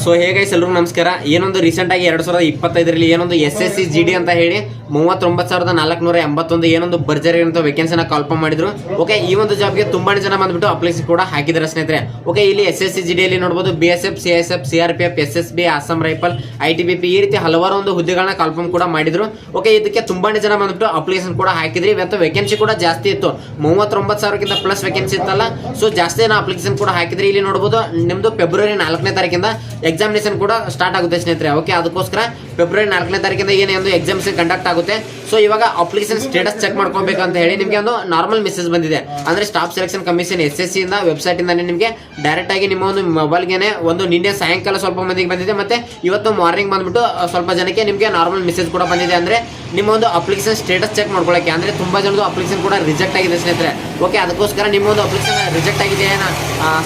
So ಹೇಗೈಸ್ ಎಲ್ಲರೂ ನಮಸ್ಕಾರ. ಏನೊಂದು ರೀಸೆಂಟ್ ಆಗಿ ಎರಡ್ ಸಾವಿರದ ಇಪ್ಪತ್ತೈದರಲ್ಲಿ ಏನೊಂದು S S C G D ಅಂತ ಹೇಳಿ ಮೂವತ್ತೊಂಬತ್ತು ಸಾವಿರದ ನಾಲ್ಕುನೂರ ಎಂಬತ್ತೊಂದು ಏನೊಂದು ಬರ್ಜರಿ ಅಂತ ವೇಕೆನ್ಸಿನ ಕಾಲ್ಫಾರ್ಮ್ ಮಾಡಿದ್ರು. ಓಕೆ ಈ ಒಂದು ಜಾಬ್ಗೆ ತುಂಬಾ ಜನ ಬಂದ್ಬಿಟ್ಟು ಅಪ್ಲೈಸ್ ಕೂಡ ಹಾಕಿದ್ದಾರೆ ಸ್ನೇಹಿತರೆ. ಓಕೆ ಇಲ್ಲಿ ಎಸ್ ಎಸ್ ಸಿ ಜಿ ಡಿಯಲ್ಲಿ ನೋಡಬಹುದು B S F C S F C R P F S S B Assam rifle I T B P ಈ ರೀತಿ ಹಲವಾರು ಒಂದು ಹುದ್ದೆಗಳನ್ನ ಕಾಲ್ಫಾರ್ಮ್ ಕೂಡ ಮಾಡಿದ್ರು. ಓಕೆ ಇದಕ್ಕೆ ತುಂಬಾ ಜನ ಬಂದ್ಬಿಟ್ಟು ಅಪ್ಲಿಕೇಶನ್ ಕೂಡ ಹಾಕಿದ್ರಿ. ಇವತ್ತು ವೇಕೆನ್ಸಿ ಕೂಡ ಜಾಸ್ತಿ ಇತ್ತು. ಮೂವತ್ತೊಂಬತ್ತು ಸಾವಿರಕ್ಕಿಂತ ಪ್ಲಸ್ ವೇಕೆನ್ಸಿ ಇತ್ತಲ್ಲ. ಸೊ ಜಾಸ್ತಿ ಜನ ಅಪ್ಲಿಕೇಶನ್ ಕೂಡ ಹಾಕಿದ್ರಿ. ಇಲ್ಲಿ ನೋಡಬಹುದು ನಿಮ್ದು ಫೆಬ್ರವರಿ ನಾಲ್ಕನೇ ತಾರೀಕಿಂದ ಎಕ್ಸಾಮಿನೇಷನ್ ಕೂಡ ಸ್ಟಾರ್ಟ್ ಆಗುತ್ತೆ ಸ್ನೇಹಿತರೆ. ಓಕೆ ಅದಕ್ಕೋಸ್ಕರ ಫೆಬ್ರವರಿ ನಾಲ್ಕನೇ ತಾರೀಕಿಂದ ಏನೇ ಒಂದು ಎಕ್ಸಾಮ್ಸ್ ಕಂಡಕ್ಟ್ ಆಗುತ್ತೆ. ಸೊ ಇವಾಗ ಅಪ್ಲಿಕೇಶನ್ ಸ್ಟೇಟಸ್ ಚೆಕ್ ಮಾಡ್ಕೊಬೇಕು ಅಂತ ಹೇಳಿ ನಿಮಗೆ ಒಂದು ನಾರ್ಮಲ್ ಮೆಸೇಜ್ ಬಂದಿದೆ. ಅಂದ್ರೆ staff selection commission S S ಸಿಯಿಂದ ಇಂದ ವೆಬ್ಸೈಟ್ ಇಂದ ನಿಮಗೆ ಡೈರೆಕ್ಟ್ ಆಗಿ ನಿಮ್ಮ ಒಂದು ಮೊಬೈಲ್ಗೆ ಒಂದು ನಿನ್ನೆ ಸಾಯಂಕಾಲ ಸ್ವಲ್ಪ ಮಂದಿಗೆ ಬಂದಿದೆ. ಮತ್ತೆ ಇವತ್ತು ಮಾರ್ನಿಂಗ್ ಬಂದ್ಬಿಟ್ಟು ಸ್ವಲ್ಪ ಜನಕ್ಕೆ ನಿಮಗೆ ನಾರ್ಮಲ್ ಮೆಸೇಜ್ ಕೂಡ ಬಂದಿದೆ. ಅಂದರೆ ನಿಮ್ಮ ಒಂದು ಅಪ್ಲಿಕೇಶನ್ ಸ್ಟೇಟಸ್ ಚೆಕ್ ಮಾಡ್ಕೊಳ್ಳೋಕೆ, ಅಂದ್ರೆ ತುಂಬಾ ಜನದು ಅಪ್ಲಿಕೇಶನ್ ಕೂಡ ರಿಜೆಕ್ಟ್ ಆಗಿದೆ ಸ್ನೇಹಿತರೆ. ಓಕೆ ಅದಕ್ಕೋಸ್ಕರ ನಿಮ್ಮ ಒಂದು ಅಪ್ಲಿಕೇಶನ್ ರಿಜೆಕ್ಟ್ ಆಗಿದೆ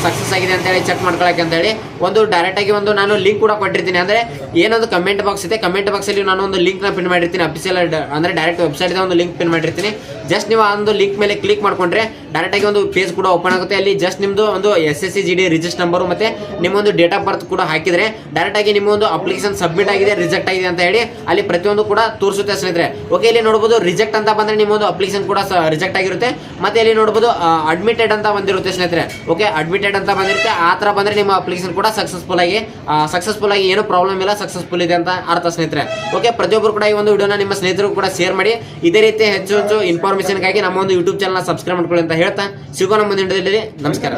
ಸಕ್ಸಸ್ ಆಗಿದೆ ಅಂತ ಹೇಳಿ ಚೆಕ್ ಮಾಡ್ಕೊಳ್ಳೋಕೆ ಅಂತ ಹೇಳಿ ಒಂದು ಡೈರೆಕ್ಟ್ ಆಗಿ ಒಂದು ನಾನು ಲಿಂಕ್ ಕೂಡ ಕೊಟ್ಟಿರ್ತೀನಿ. ಅಂದ್ರೆ ಏನೊಂದು ಕಮೆಂಟ್ ಬಾಕ್ಸ್ ಇದೆ. ಕಮೆಂಟ್ ಬಾಕ್ಸ್ ಅಲ್ಲಿ ನಾನು ಒಂದು ಲಿಂಕ್ನ ಪಿನ್ ಮಾಡಿರ್ತೀನಿ. ಅಫಿಸಿಯಲ್ ಅಂದ್ರೆ ಡೈರೆಕ್ಟ್ ವೆಬ್ಸೈಟ್ ಒಂದು ಲಿಂಕ್ ಪಿನ್ ಮಾಡಿರ್ತೀನಿ. ಜಸ್ಟ್ ನೀವು ಒಂದು ಲಿಂಕ್ ಮೇಲೆ ಕ್ಲಿಕ್ ಮಾಡ್ಕೊಂಡ್ರೆ ಡೈರೆಕ್ಟ್ ಆಗಿ ಒಂದು ಪೇಜ್ ಕೂಡ ಓಪನ್ ಆಗುತ್ತೆ. ಅಲ್ಲಿ ಜಸ್ಟ್ ನಿಮ್ದು ಒಂದು S S C G D register number ಮತ್ತೆ ನಿಮ್ಮ ಒಂದು ಡೇಟ್ ಆಫ್ ಬರ್ತ್ ಕೂಡ ಹಾಕಿದ್ರೆ ಡೈರೆಕ್ಟ್ ಆಗಿ ನಿಮ್ಮ ಒಂದು ಅಪ್ಲಿಕೇಶನ್ ಸಬ್ಮಿಟ್ ಆಗಿದೆ ರಿಜೆಕ್ಟ್ ಆಗಿದೆ ಅಂತ ಹೇಳಿ ಅಲ್ಲಿ ಪ್ರತಿಯೊಂದು ಕೂಡ ತೋರಿಸುತ್ತೆ ಸ್ನೇಹಿತರೆ. ಓಕೆ ಇಲ್ಲಿ ನೋಡಬಹುದು ರಿಜೆಕ್ಟ್ ಅಂತ ಬಂದ್ರೆ ನಿಮ್ಮ ಒಂದು ಅಪ್ಲಿಕೇಶನ್ ಕೂಡ ರಿಜೆಕ್ಟ್ ಆಗಿರುತ್ತೆ. ಮತ್ತೆ ಇಲ್ಲಿ ನೋಡಬಹುದು ಅಡ್ಮಿಟೆಡ್ ಅಂತ ಬಂದಿರುತ್ತೆ ಸ್ನೇಹಿತರೆ. ಓಕೆ ಅಡ್ಮಿಟೆಡ್ ಅಂತ ಬಂದಿರುತ್ತೆ. ಆ ತರ ಬಂದ್ರೆ ನಿಮ್ಮ ಅಪ್ಲಿಕೇಶನ್ ಕೂಡ ಸಕ್ಸಸ್ಫುಲ್ ಆಗಿ ಸಕ್ಸಸ್ಫುಲ್ ಆಗಿ ಏನು ಪ್ರಾಬ್ಲಮ್ ಇಲ್ಲ ಸಕ್ಸಸ್ಫುಲ್ ಇದೆ ಅಂತ ಅರ್ಥ ಸ್ನೇಹಿತರೆ. ಓಕೆ ಪ್ರತಿಯೊಬ್ಬರು ಕೂಡ ಈ ಒಂದು ವಿಡಿಯೋನ ನಿಮ್ಮ ಸ್ನೇಹಿತರು ಕೂಡ ಶೇರ್ ಮಾಡಿ. ಇದೇ ರೀತಿ ಹೆಚ್ಚು ಹೆಚ್ಚು ಇನ್ಫಾರ್ಮೇಷನ್ಗಾಗಿ ನಮ್ಮ ಒಂದು ಯೂಟ್ಯೂಬ್ ಚಾನಲ್ ಸಬ್ಸ್ಕ್ರೈಬ್ ಮಾಡ್ಕೊಳ್ಳಿ ಅಂತ ಹೇಳ್ತಾ ಸಿಗೋಣ ಮುಂದಿನ ವಿಡಿಯೋದಲ್ಲಿ ನಮಸ್ಕಾರ.